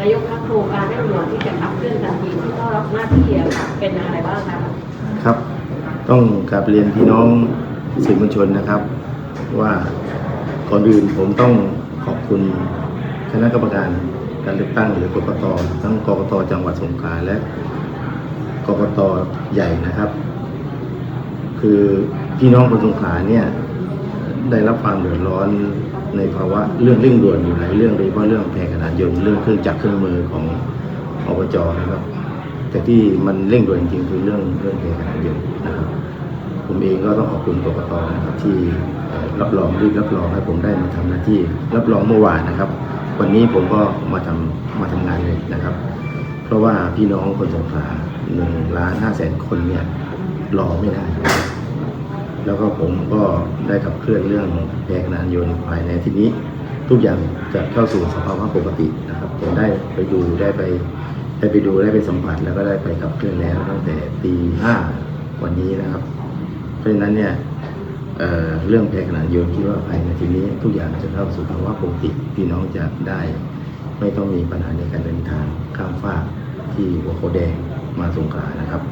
นายกคะโครงการเร่งด่วนที่จะขับเคลื่อนทันทีที่เข้ารับหน้าที่ค่ะเป็นอะไรบ้างคะครับ ต้องกราบเรียนพี่น้องสื่อมวลชนนะครับ ว่าก่อนอื่นผมต้องขอบคุณคณะกรรมการการเลือกตั้งหรือกกตทั้งกกตจังหวัดสงขลาและกกตใหญ่นะครับ คือพี่น้องคนสงขลาเนี่ยได้รับความเดือดร้อน ในภาวะเรื่องเร่งด่วนอยู่หลายเรื่องโดยเฉพาะเรื่องแพร่ขนาดยนต์เรื่องเครื่องจักรเครื่องมือของอบจนะครับ แต่ที่มันเร่งด่วนจริงคือเรื่องเรื่องแพร่ขนาดยนต์นะครับ ผมเองก็ต้องขอบคุณกกตนะครับที่รับรองรีบรับรองให้ผมได้มาทำหน้าที่ รับรองเมื่อวานนะครับ วันนี้ผมก็มาทำมาทำงานเลยนะครับ เพราะว่าพี่น้องคนสงขลาหนึ่งล้านห้าแสนคนเนี่ยรอไม่ได้ แล้วก็ผมก็ได้ขับเคลื่อนเรื่องแพร่ขนานยนต์ภายในที่นี้ ทุกอย่างจะเข้าสู่สภาวะปกตินะครับผมได้ไปดูได้ไปได้ไปดูได้ไปสัมผัสแล้วก็ได้ไปขับเคลื่อนแล้วตั้งแต่ตีห้าวันนี้นะครับ เพราะฉะนั้นเนี่ยเเรื่องแพร่ขนานยนต์คิดว่าภายในทีนี้ทุกอย่างจะเข้าสู่ภาวะปกติพี่น้องจะได้ ไม่ต้องมีปัญหาในการเดินทางข้ามฟากที่หัวโคแดงมาสงขลานะครับ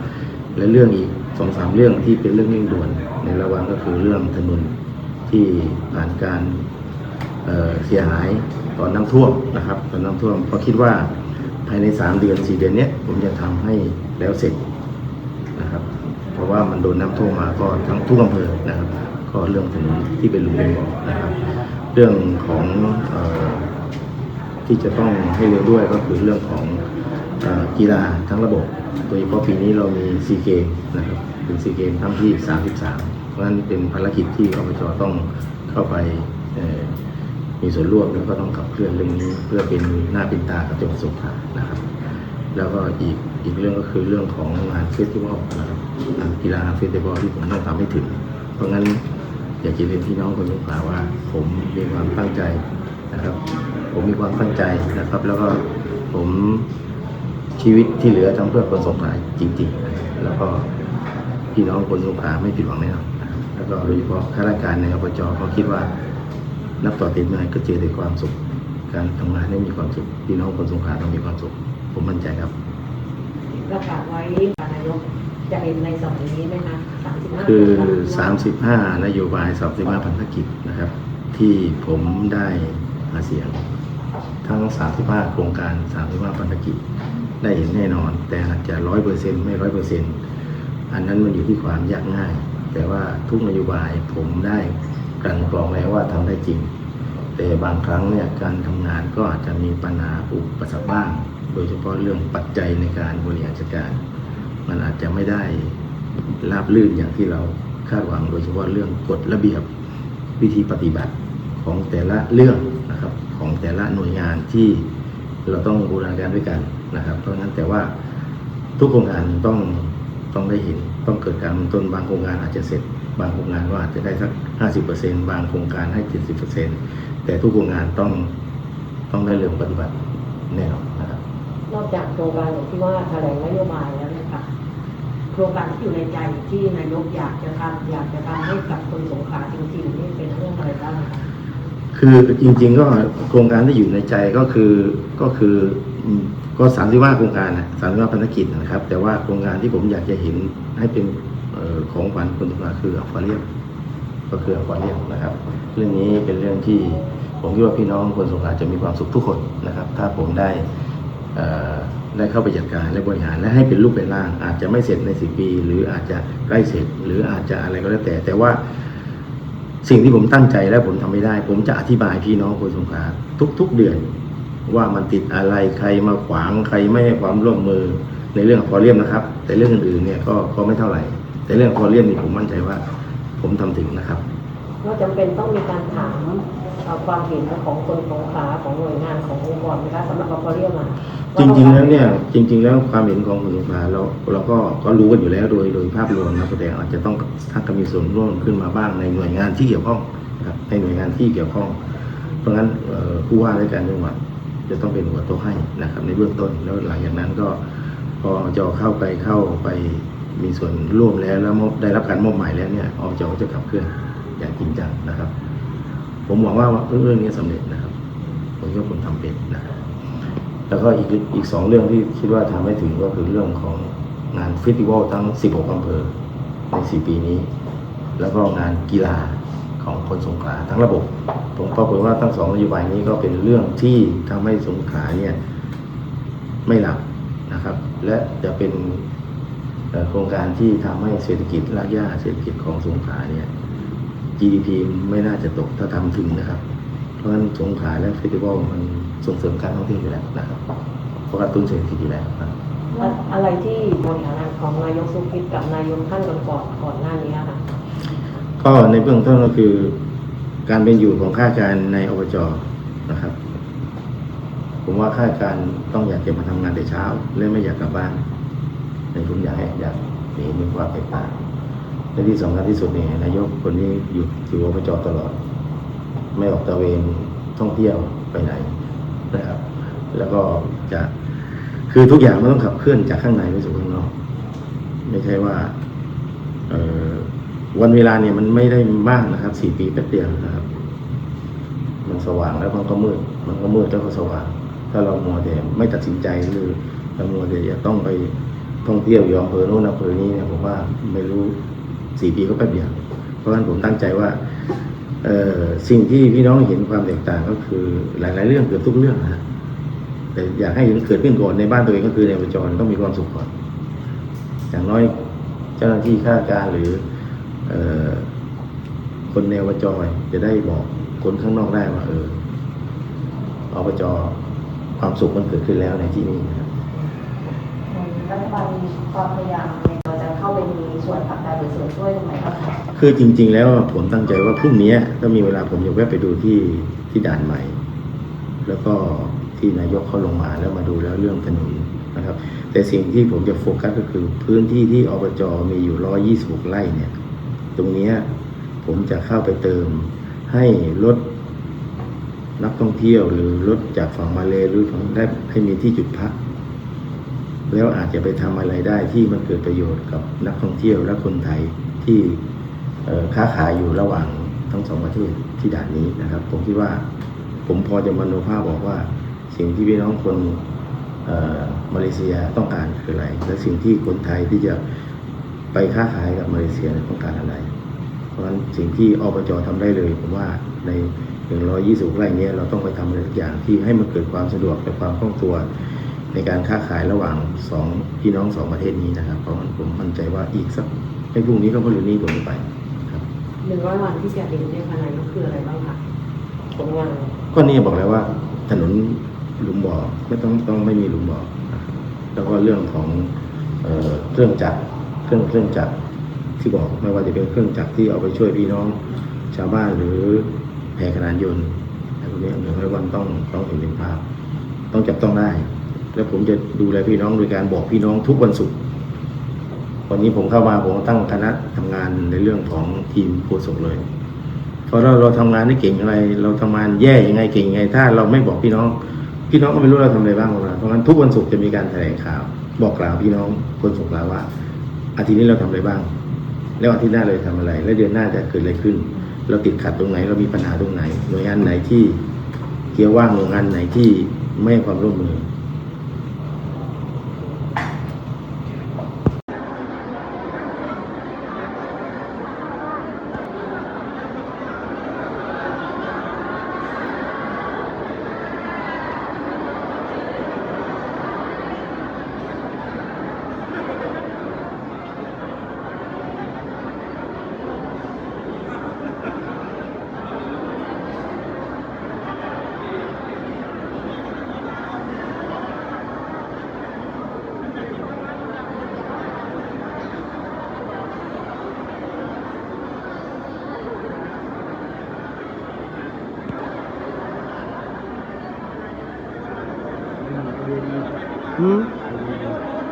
และเรื่องอีกสองสามเรื่องที่เป็นเรื่องเร่งด่วนในระหว่างก็คือเรื่องถนนที่ผ่านการเเสียหายตอนน้ำท่วมนะครับตอนน้ำท่วมเพราะคิดว่าภายในสามเดือนสี่เดือนเนี้ยผมจะทำให้แล้วเสร็จนะครับ เพราะว่ามันโดนน้ำท่วมมาก็ทั้งทุกอำเภอนะครับ ก็เรื่องถนนที่เป็นหลุมเป็นบ่อนะครับ เรื่องของออที่จะต้องให้เร็วด้วยก็คือเรื่องของ กีฬาทั้งระบบโดยเฉพาะปีนี้เรามีซีเกมนะครับเป็นซีเกมครั้งที่ 33 เพราะฉะนั้นเป็นภารกิจที่อบจต้องเข้าไปมีส่วนร่วมแล้วก็ต้องขับเคลื่อนเรื่องนี้เพื่อเป็นหน้าเป็นตากับจังหวัดสงขลานะครับ แล้วก็อีกอีกเรื่องก็คือเรื่องของงานเฟสติวัลนะครับกีฬาเฟสติวัลที่ผมต้องทำให้ถึง เพราะงั้นอยากจะเรียนพี่น้องคนสงขลาว่า ผมมีความตั้งใจนะครับ ผมมีความตั้งใจนะครับ แล้วก็ผม ชีวิตที่เหลือทำเพื่อคนสงขลาจริงๆนะครับแล้วก็พี่น้องคนสงขลาไม่ผิดหวังแน่นอนนะครับแล้วก็โดยเฉพาะข้าราชการในอบจเขาคิดว่า นับต่อติดมาก็เจอแต่ความสุข การทำงานให้มีความสุข พี่น้องคนสงขลาต้องมีความสุข ผมมั่นใจครับ ประกาศไว้นายกจะเห็นในสมัยนี้ไหมคะสามสิบห้าคือ 35 นโยบาย 35 พันธกิจนะครับ ที่ผมได้หาเสียง ทั้ง 35 โครงการ 35 พันธกิจ ได้เห็นแน่นอน แต่อาจจะร้อยเปอร์เซ็นต์ไม่ร้อยเปอร์เซ็นต์อันนั้นมันอยู่ที่ความยากง่าย แต่ว่าทุกนโยบายผมได้กันกรองแล้วว่าทำได้จริง แต่บางครั้งเนี่ยการทำงานก็อาจจะมีปัญหาอุปสรรคบ้าง โดยเฉพาะเรื่องปัจจัยในการบริหารจัดการ มันอาจจะไม่ได้ราบลื่นอย่างที่เราคาดหวัง โดยเฉพาะเรื่องกฎระเบียบวิธีปฏิบัติของแต่ละเรื่องนะครับของแต่ละหน่วยงานที่ เราต้องบูรณาการด้วยกันนะครับ เพราะฉะนั้นแต่ว่าทุกโครงการต้องต้องได้เห็นต้องเกิดการต้นบางโครงการอาจจะเสร็จ บางโครงการก็อาจจะได้สัก 50%บางโครงการให้ 70%แต่ทุกโครงงานต้องต้องได้เริ่มปฏิบัติแน่นอนนะครับ นอกจากโครงการที่ว่าแถลงนโยบายแล้วเนี่ยค่ะโครงการที่อยู่ในใจที่นายกอยากจะทำอยากจะทำให้กับคนสงขลาจริงๆนี่เป็นเรื่องอะไรบ้างคะ คือจริง ๆ ก็โครงการที่อยู่ในใจก็คือก็คือก็สามสิบว่าโครงการนะสามสิบว่าพันธกิจนะครับ แต่ว่าโครงการที่ผมอยากจะเห็นให้เป็นออของขวัญคนสงขลาคืออควาเรียมก็คืออควาเรียมนะครับ เรื่องนี้เป็นเรื่องที่ผมคิดว่าพี่น้องคนสงขลาจะมีความสุขทุกคนนะครับ ถ้าผมได้ได้เข้าไปจัดการและบริหารและให้เป็นรูปเป็นร่าง อาจจะไม่เสร็จในสิปี หรืออาจจะใกล้เสร็จ หรืออาจจะอะไรก็แล้วแต่ แต่ว่า สิ่งที่ผมตั้งใจและผมทำไม่ได้ ผมจะอธิบายพี่น้องคนสงขลาทุก ๆเดือน ว่ามันติดอะไรใครมาขวางใครไม่ให้ความร่วมมือในเรื่องพองคอเรียมนะครับ แต่เรื่องอื่นๆเนี่ยก็ก็ไม่เท่าไหร่ แต่เรื่องคอเรียมนี่ผมมั่นใจว่า ผมทำถึงนะครับว่าจำเป็นต้องมีการถาม ความเห็นของคนสงขาของหน่วยงานขององค์กรนะคะสำหรับอควาเรียกมอะจริงๆแล้วเนี่ยจริง ๆ แล้วความเห็นของคนสงขาเราเราก็ก็รู้กันอยู่แล้วโดยโดยภาพรวมนะแต่อาจจะต้องถ้าก็มีส่วนร่วมขึ้นมาบ้างในหน่วยงานที่เกี่ยวข้องครับในหน่วยงานที่เกี่ยวข้อง เพราะงั้นผู้ว่าราชการจังหวัดจะต้องเป็นหัวโต๊ะให้นะครับในเบื้องต้นแล้วหลังจากนั้นก็พอจอเข้าไปเข้าไปมีส่วนร่วมแล้วแล้วได้รับการมอบหมายแล้วเนี่ยอจก็จะขับเคลื่อนอย่างจริงจังนะครับ ผมหวังว่าเรื่องนี้สำเร็จนะครับผมคิดว่าผมทำเป็นนะครับแล้วก็อีกอีกสองเรื่องที่คิดว่าทำให้ถึงก็คือเรื่องของงานเฟสติวัลทั้ง 16 อำเภอใน 4 ปีนี้ แล้วก็งานกีฬาของคนสงขลาทั้งระบบ ผมปรากฏว่าทั้งสองนโยบายนี้ก็เป็นเรื่องที่ทำให้สงขลาเนี่ยไม่หลับนะครับ และจะเป็นโครงการที่ทำให้เศรษฐกิจรากหญ้าเศรษฐกิจของสงขลาเนี่ย GDP ไม่น่าจะตกถ้าทำถึงนะครับ เพราะฉะนั้นสงขลาและเฟสติวัลมันส่งเสริมการท่องเที่ยวอยู่แล้วนะครับเพราะกระตุ้นเศรษฐกิจอยู่แล้วครับอะอะไรที่บริหารงานของนายกสุกิจกับนายกท่านก่อนๆก่อนหน้านี้ค่ะก็ในเบื้องต้นก็คือ การเป็นอยู่ของข้าราชการในอบจนะครับ ผมว่าข้าราชการต้องอยากจะมาทำงานแต่เช้า และไม่อยากกลับบ้านในผมอยากให้อยากหนีมีความแตกต่าง และที่สำคัญที่สุดเนี่ยนายกคนนี้อยู่อยู่อบจตลอด ไม่ออกตะเวนท่องเที่ยวไปไหนนะครับ แล้วก็จะคือทุกอย่างมันต้องขับเคลื่อนจากข้างในไปสู่ข้างนอก ไม่ใช่ว่าวันเวลาเนี่ยมันไม่ได้มากนะครับสี่ปีแป๊บเดียวนะครับ มันสว่างแล้วมันก็มืด มันก็มืดแล้วก็สว่าง ถ้าเรามัวแต่ไม่ตัดสินใจหรือเรามัวแต่จะต้องไปท่องเที่ยวอยู่อำเภอโน้นอำเภอนี้เนี่ยผมว่าไม่รู้ สี่ปีก็แป๊บเดียว เพราะฉะนั้นผมตั้งใจว่าสิ่งที่พี่น้องเห็นความแตกต่างก็คือหลาย ๆ เรื่องเกือบทุกเรื่องนะแต่อยากให้เกิดขึ้นก่อนในบ้านตัวเองก็คือในอบจต้องมีความสุขก่อน อย่างน้อยเจ้าหน้าที่ข้าราชการหรือเออคนในอบจจะได้บอกคนข้างนอกได้ว่า เอออบจความสุขมันเกิดขึ้นแล้วในที่นี้นะครับรัฐบาลมีความพยายามใน ไปมีส่วนผลักดันหรือส่วนช่วยตรงไหนบ้างคะคือจริง ๆ แล้วผมตั้งใจว่าพรุ่งนี้ถ้ามีเวลาผมจะแวะไปดูที่ที่ด่านใหม่ แล้วก็ที่นายกเขาลงมาแล้วมาดูแล้วเรื่องถนนนะครับ แต่สิ่งที่ผมจะโฟกัสก็คือพื้นที่ที่อบจมีอยู่ 126 ไร่เนี่ย ตรงนี้ผมจะเข้าไปเติมให้รถนักท่องเที่ยวหรือรถจากฝั่งมาเลหรือฝั่งได้ให้มีที่จุดพัก แล้วอาจจะไปทำอะไรได้ที่มันเกิดประโยชน์กับนักท่องเที่ยวและคนไทยที่ค้าขายอยู่ระหว่างทั้งสองประเทศที่ด่านนี้นะครับ ผมคิดว่าผมพอจะมโนภาพบอกว่า สิ่งที่พี่น้องคนมาเลเซียต้องการคืออะไร และสิ่งที่คนไทยที่จะไปค้าขายกับมาเลเซียต้องการอะไร เพราะฉะนั้นสิ่งที่อบจทำได้เลยผมว่าใน120ไร่เนี้ยเราต้องไปทำอะไรสักอย่างที่ให้มันเกิดความสะดวกและความคล่องตัว ในการค้าขายระหว่างสองพี่น้องสองประเทศนี้นะครับ เพราะฉะนั้นผมมั่นใจว่าอีกสักไม่พรุ่งนี้ก็พรุ่งนี้ผมจะไปครับหนึ่งร้อยวันที่จะเห็นในภายในก็คืออะไรบ้างคะผลงานก็นี่บอกแล้วว่า ถนนหลุมบ่อไม่ต้องต้องไม่มีหลุมบ่อนะครับแล้วก็เรื่องของเอ่อเครื่องจักรเครื่องเครื่องจักรที่บอกไม่ว่าจะเป็นเครื่องจักรที่เอาไปช่วยพี่น้องชาวบ้านหรือแพรขนานยนต์อะไรพวกนี้หนึ่งร้อยวันต้องต้องเห็นเป็นภาพ ต้องจับต้องได้ แล้วผมจะดูแลพี่น้องโดยการบอกพี่น้องทุกวันศุกร์วันนี้ผมเข้ามาผมตั้งคณะทำงานในเรื่องของทีมโฆษกเลยเพราะเราเราทำงานได้เก่งอะไร เราทำงานแย่ยังไงเก่งยังไง ถ้าเราไม่บอกพี่น้อง พี่น้องก็ไม่รู้เราทำอะไรบ้างของเราเพราะงั้นทุกวันศุกร์จะมีการแถลงข่าว บอกกล่าวพี่น้องคนส่งขลาว่า อาทิตย์นี้เราทำอะไรบ้าง แล้วอาทิตย์หน้าเราจะทำอะไร แล้วเดือนหน้าจะเกิดอะไรขึ้น เราติดขัดตรงไหนเรามีปัญหาตรงไหนหน่วยงานไหนที่เกี่ยวว่างหน่วยงานไหนที่ไม่ความร่วมมือ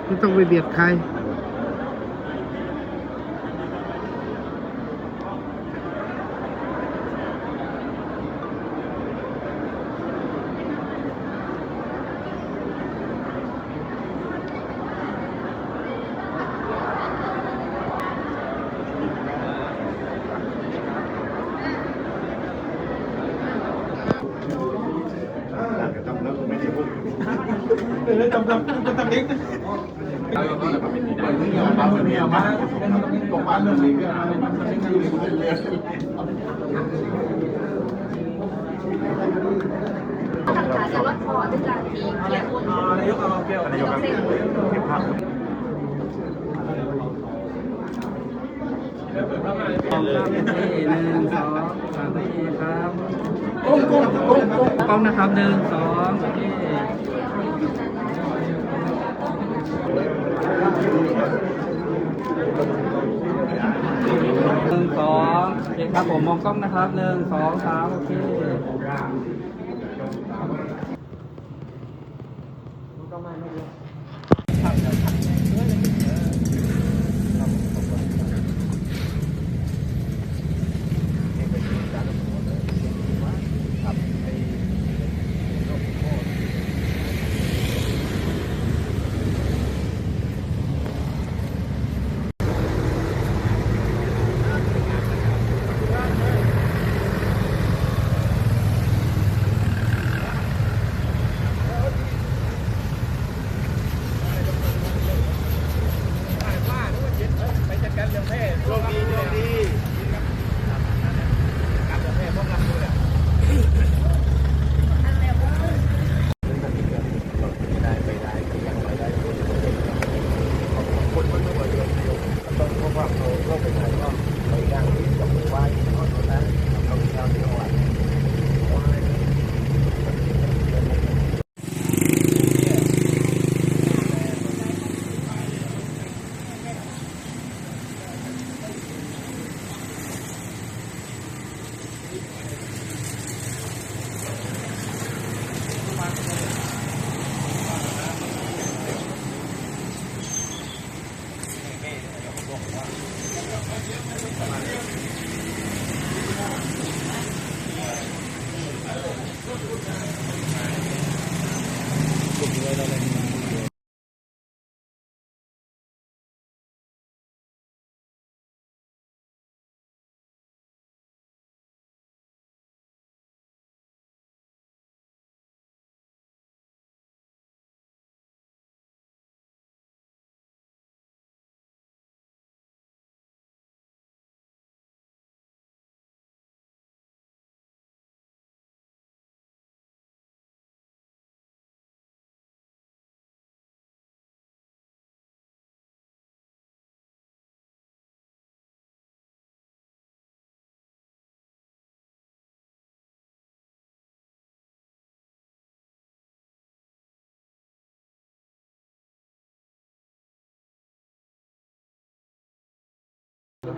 ไม่ต้องไปเบียดใคร ทำแล้วไม่ได้พูด จะลดพอด้วยการทีเกียร์คนนายกเอาเปรี้ยวนายกเส้นหนึ่งสองสามสี่ครับก้มก้มก้มก้มนะครับหนึ่งสองโอเคหนึ่งสองโอเครับผมมองกล้องนะครับหนึ่งสองสามโอเคประมาณนี้ครับ